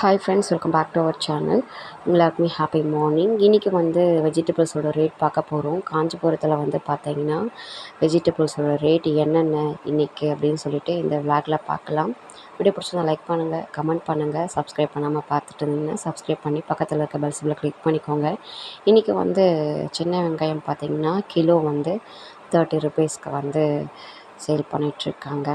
Hi friends welcome back to our channel எல்லாருக்குமே happy morning இன்றைக்கி வந்து வெஜிடபிள்ஸோட ரேட் பார்க்க போகிறோம் காஞ்சிபுரத்தில் வந்து பார்த்தீங்கன்னா வெஜிடபிள்ஸோட ரேட் என்னென்ன இன்றைக்கி அப்படின்னு சொல்லிட்டு இந்த விளாகில் பார்க்கலாம். வீடியோ பிடிச்சதை லைக் பண்ணுங்கள் கமெண்ட் பண்ணுங்கள் சப்ஸ்கிரைப் பண்ணாமல் பார்த்துட்டு இருந்தீங்கன்னா சப்ஸ்கிரைப் பண்ணி பக்கத்தில் இருக்க பெல் சிம்பில் கிளிக் பண்ணிக்கோங்க. இன்றைக்கி வந்து சின்ன வெங்காயம் பார்த்தீங்கன்னா கிலோ வந்து தேர்ட்டி ருபீஸ்க்கு வந்து சேல் பண்ணிகிட்ருக்காங்க